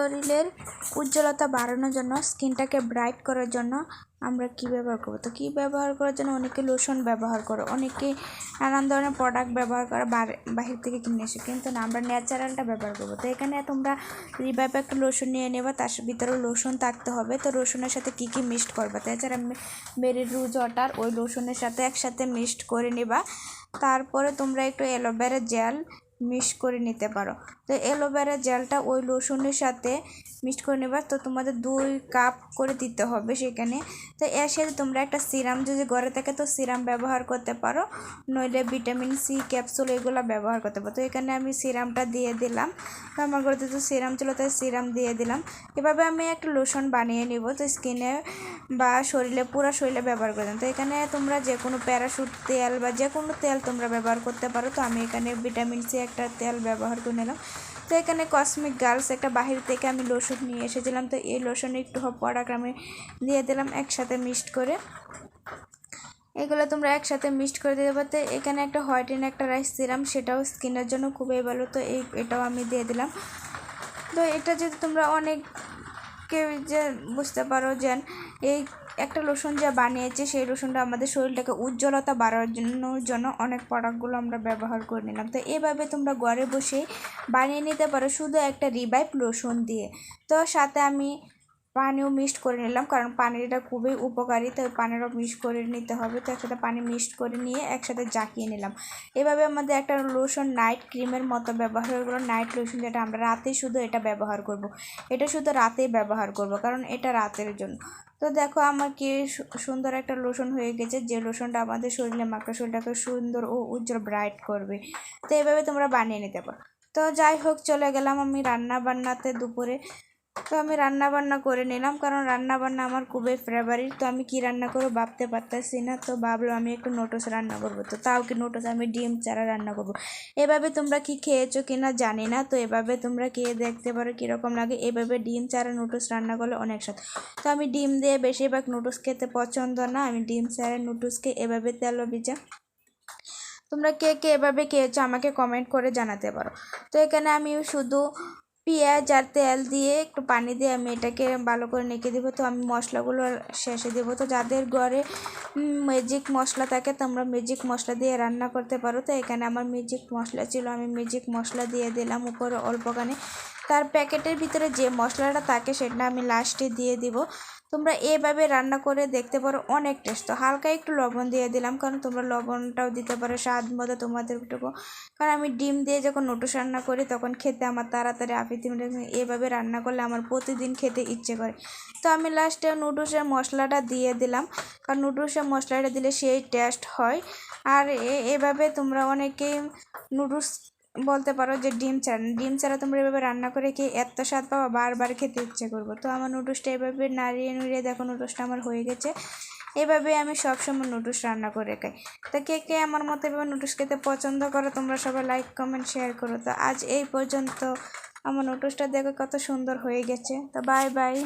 শরীরের উজ্জ্বলতা বাড়ানোর জন্য, স্কিনটাকে ব্রাইট করার জন্য আমরা কি ব্যবহার করব? তো কী ব্যবহার করার জন্য? অনেকে লোশন ব্যবহার করে, অনেকে নানান ধরনের প্রোডাক্ট ব্যবহার করে বাহির থেকে কিনে এসে, কিন্তু না, আমরা ন্যাচারালটা ব্যবহার করব। তো এখানে তোমরা রিভাইভ একটা লোশন নিয়ে নেবা, তার ভিতরে লোশন থাকতে হবে। তো লোশনের সাথে কী কী মিক্সড করবে? তো এছাড়া বেরি রুজ ওয়াটার ওই লোশনের সাথে একসাথে মিক্সড করে নেবা। তারপরে তোমরা একটু অ্যালোভেরা জেল মিক্স করে নিতে পারো। তো অ্যালোভেরা জেলটা ওই লোশনের সাথে মিক্স করে নেবা তো তোমাদের দুই কাপ করে দিতে হবে সেখানে। তো এর সাথে তোমরা একটা সিরাম, যদি ঘরে থাকে তো সিরাম ব্যবহার করতে পারো। নইলে ভিটামিন সি, ক্যাপসুল এগুলো ব্যবহার করতে পারো। তো এখানে আমি সিরামটা দিয়ে দিলাম। তো আমার ঘরে তো সিরাম ছিল, তাই সিরাম দিয়ে দিলাম। এভাবে আমি একটা লোশন বানিয়ে নিব। তো স্কিনে বা শরীরে, পুরো শরীরে ব্যবহার করে দিলাম তো এখানে তোমরা যে কোনো প্যারাশুট তেল বা যে কোনো তেল তোমরা ব্যবহার করতে পারো। তো আমি এখানে ভিটামিন সি একটা তেল ব্যবহার করে নিলাম। তো এখানে কসমিক গার্লস একটা বাহির থেকে আমি লোশন নিয়ে এসেছিলাম। তো এই লোশনে একটু প্রোডাক্ট আমি দিয়ে দিলাম একসাথে মিক্সড করে। এগুলো তোমরা একসাথে মিক্সড করে দিতে পারতে। এখানে একটা হোয়াইটেন একটা রাইস সিরাম সেটাও স্কিনের জন্য খুবই ভালো। তো এই, এটাও আমি দিয়ে দিলাম। তো এটা যদি তোমরা অনেক কেউ যে বুঝতে পারো যে এই একটা লোশন যা বানিয়েছে, সেই লোশনটা আমাদের শরীরটাকে উজ্জ্বলতা বাড়ানোর জন্য জন্য অনেক প্রোডাক্টগুলো আমরা ব্যবহার করে নিলাম। তো এভাবে তোমরা ঘরে বসে বানিয়ে নিতে পারো শুধু একটা রিভাইভ লোশন দিয়ে। তো সাথে আমি পানিও মিক্সড করে নিলাম, কারণ পানিটা খুবই উপকারী তো পানিরও মিক্সড করে নিতে হবে। তো একসাথে পানি মিক্সড করে নিয়ে একসাথে জাকিয়ে নিলাম। এভাবে আমাদের একটা লোশন নাইট ক্রিমের মতো ব্যবহার হয়ে গেলো। নাইট লোশন যেটা আমরা রাতে শুধু এটা ব্যবহার করব। এটা শুধু রাতেই ব্যবহার করব, কারণ এটা রাতের জন্য। তো দেখো আমার কি সুন্দর একটা লোশন হয়ে গেছে। যে লোশনটা আমাদের শরীরে মাখা শরীরটাকে সুন্দর ও উজ্জ্বল ব্রাইট করবে। তো এভাবে তোমরা বানিয়ে নিতে পারো। তো যাই হোক, চলে গেলাম আমি রান্না বান্নাতে দুপুরে। তো আমি রান্না বান্না করে নিলাম, কারণ রান্না বান্না আমার খুবই ফেভারিট তো আমি কি রান্না করব ভাবতে পারতেছি না, তো ভাবলো আমি একটু নোটস রান্না করব। তো তাও কি নোটস আমি ডিম চারা রান্না করব। এভাবে তোমরা কি খেয়েছো কি না জানি না, তো এভাবে তোমরা খেয়ে দেখতে পারো কীরকম লাগে। এভাবে ডিম চারা নুডলস রান্না করলে অনেক স্বাদ। তো আমি ডিম দিয়ে বেশিরভাগ নুডলস খেতে পছন্দ না, আমি ডিম চারা নুডলসকে এভাবে তেল ভিজা। তোমরা কে কে এভাবে খেয়েছো আমাকে কমেন্ট করে জানাতে পারো। তো এখানে আমি শুধু পেঁয়াজ আর তেল দিয়ে একটু পানি দিয়ে আমি এটাকে ভালো করে নেকে দেবো। তো আমি মশলাগুলো শেষে দেবো। তো যাদের ঘরে ম্যাজিক মশলা থাকে, তোমরা ম্যাজিক মশলা দিয়ে রান্না করতে পারো। তো এখানে আমার ম্যাজিক মশলা ছিল। আমি ম্যাজিক মশলা দিয়ে দিলাম উপরে অল্পখানি। তার প্যাকেটের ভিতরে যে মশলাটা থাকে সেটা আমি লাস্টে দিয়ে দিব। তোমরা এভাবে রান্না করে দেখতে পারো, অনেক টেস্ট তো হালকা একটু লবণ দিয়ে দিলাম, কারণ তোমরা লবণটাও দিতে পারো স্বাদ মতো তোমাদের তোমাদেরটুকু। কারণ আমি ডিম দিয়ে যখন নুডলস রান্না করি, তখন খেতে আমার তাড়াতাড়ি আপিতি এভাবে রান্না করলে আমার প্রতিদিন খেতে ইচ্ছে করে। তো আমি লাস্টে নুডলসের মশলাটা দিয়ে দিলাম, কারণ নুডলসের মশলাটা দিলে সেই টেস্ট হয়। আর এভাবে তোমরা অনেকেই নুডলস বলতে পারো যে ডিম ছাড়া ডিম ছাড়া তোমরা এভাবে রান্না করে খেয়ে এত স্বাদ পাবা বারবার খেতে ইচ্ছে করব। তো আমার নুডলসটা এভাবে নাড়িয়ে নুড়িয়ে দেখো নুডলসটা আমার হয়ে গেছে। এভাবে আমি সবসময় নুডলস রান্না করে খাই। তো কে কে আমার মতো এভাবে নুডলস খেতে পছন্দ করো, তোমরা সবাই লাইক কমেন্ট শেয়ার করো। তো আজ এই পর্যন্ত আমার নুডলসটা দেখো কত সুন্দর হয়ে গেছে। তো বাই বাই